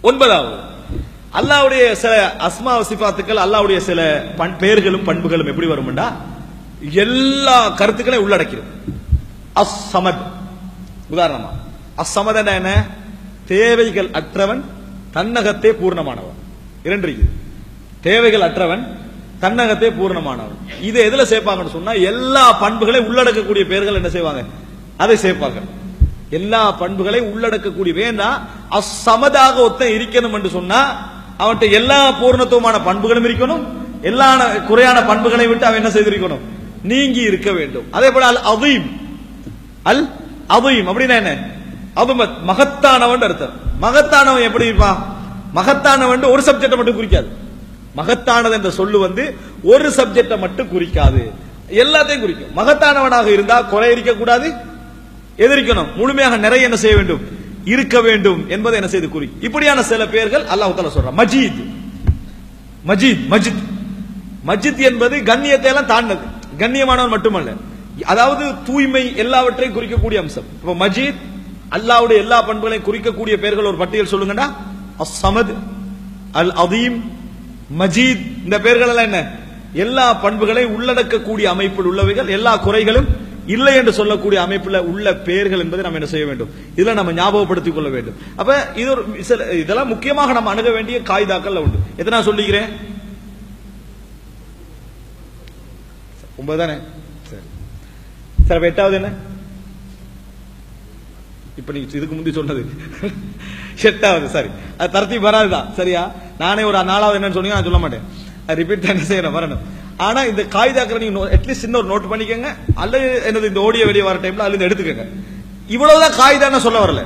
ஒன்பதாவது. அல்லாவுடைய சில அஸ்மா சிபாத்துக்கள் அல்லாவுடைய சில பண்- பெயர்களும் பண்புகளும் எப்படி வரும்டா? எல்லா கருத்துக்களையும் உள்ளடக்கிறது அஸ்ஸமத் உதாரணமா அஸ்ஸமத் என்ன? தேவைகள் அற்றவன் தன்னகத்தே பூர்ணமானவன். இரண்டு தேவைகள் அற்றவன் தன்னகத்தே பூர்ணமானவன். இது எதுல சேர்ப்பாங்கன்னு சொன்னா எல்லா பண்புகளையும் உள்ளடக்கக்கூடிய பெயர்கள் என்ன செய்வாங்க? அதை சேர்ப்பாங்க. எல்லா பண்புகளையும் உள்ளடக்கக்கூடிய வேணா அசமதாக ஒத்தன் இருக்கணும் என்று சொன்னா அவன்கிட்ட எல்லா பூர்ணத்துவமான பண்புகளும் இருக்கணும் எல்லா குறையான பண்புகளை விட்டு அவன் என்ன செய்திருக்கணும்? நீங்கி இருக்க வேண்டும். அதே போல அல் அதீம் அல் அதீம் அப்படின்னா என்ன? அதுமத் மகத்தானவன் அர்த்தம். மகத்தானவன் எப்படி இருப்பான்? மகத்தானவன் ஒரு சப்ஜெக்டை மட்டும் குறிக்காது. மகத்தானது என்ற சொல்லு வந்து ஒரு சப்ஜெக்டை மட்டும் குறிக்காது. எல்லாத்தையும் குறிக்கும். மகத்தானவனாக இருந்தா குறை இருக்க கூடாது எதிர்க்கணும். முழுமையாக நிறைய என்ன செய்ய வேண்டும்? இருக்க வேண்டும் என்பதை என்ன செய்து குறி. இப்படியான சில பெயர்கள் அல்லாஹ் தாலா சொல்றான். மஜீத். மஜீத் மஜித். மஜித் என்பது கண்ணியத்தை எல்லாம் தாண்டது. கண்ணியமானவன் மட்டுமல்ல. அதாவது தூய்மை எல்லாவற்றையும் குறிக்கக்கூடிய அம்சம். இப்ப மஜீத் அல்லாவுடைய எல்லா பண்புகளையும் குறிக்கக்கூடிய பெயர்கள் ஒரு பட்டியல் சொல்லுங்கடா அசமது அல் அதீம் மஜீத். இந்த பெயர்கள் எல்லாம் என்ன? எல்லா பண்புகளையும் உள்ளடக்கக்கூடிய அமைப்பில் உள்ளவைகள் எல்லா குறைகளும் இல்லை என்று சொல்லக்கூடிய அமைப்புல உள்ள பெயர்கள் என்பதை நம்ம என்ன செய்ய வேண்டும்? இதுல நம்ம ஞாபகப்படுத்திக் கொள்ள வேண்டும். அப்ப இது ஒரு சில இதெல்லாம் முக்கியமாக நம்ம அணுக வேண்டிய காய்தாக்கள் உண்டு. எதை நான் சொல்லிக்கிறேன்? ஒன்பது தானே? சரி. சரி அப்ப எட்டாவது என்ன? இப்ப நீங்க இதுக்கு முந்தி சொன்னது. எட்டாவது சரி. அது தரத்தி வராதுதான். சரியா? நானே ஒரு நாலாவது என்னன்னு சொன்னீங்க நான் சொல்ல மாட்டேன். ரிப்பீட் தான் என்ன செய்யணும்? வரணும். ஆனா இந்த காகிதாக்கிற நீங்க அட்லீஸ்ட் சின்ன ஒரு நோட் பண்ணிக்கோங்க. அல்லது என்னது இந்த ஓடிய வெளியே வர டைம்ல அதுல எடுத்துக்கோங்க. இவ்வளவுதான் காகிதான்னு சொல்ல வரல.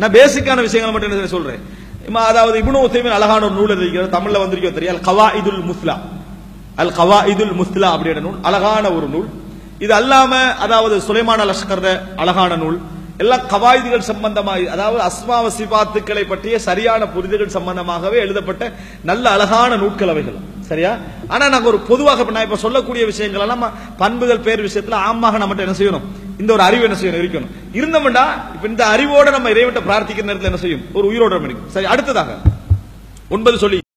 நான் பேசிக்கான விஷயங்களை மட்டும் என்ன சொல்றேன். அதாவது இப்னு உத்தைமின் அழகான ஒரு நூல் இருக்கிறது தமிழ்ல வந்திருக்கோ தெரியும் அல் இதுல் முஸ்லா. அல் இதுல் முஸ்லா அப்படின்ற நூல். அழகான ஒரு நூல். இது அல்லாம அதாவது சுலைமான லஷ்கர் அழகான நூல். எல்லாம் கவாயிதுகள் சம்பந்தமாக அதாவது அஸ்மாவ சிபாத்துக்களை பற்றிய சரியான புரிதல்கள் சம்பந்தமாகவே எழுதப்பட்ட நல்ல அழகான நூட்கள் அவைகள். சரியா? ஆனா நாங்க ஒரு பொதுவாக இப்ப நான் இப்ப சொல்லக்கூடிய விஷயங்கள் எல்லாம் பண்புகள் பேர் விஷயத்துல ஆமாக நம்மகிட்ட என்ன செய்யணும்? இந்த ஒரு அறிவு என்ன செய்யணும்? இருக்கணும். இருந்தோம்டா இப்ப இந்த அறிவோட நம்ம இறைவட்ட பிரார்த்திக்கிற நேரத்தில் என்ன செய்யும்? ஒரு உயிரோட இருக்கும் சரி அடுத்ததாக. ஒன்பது சொல்லி.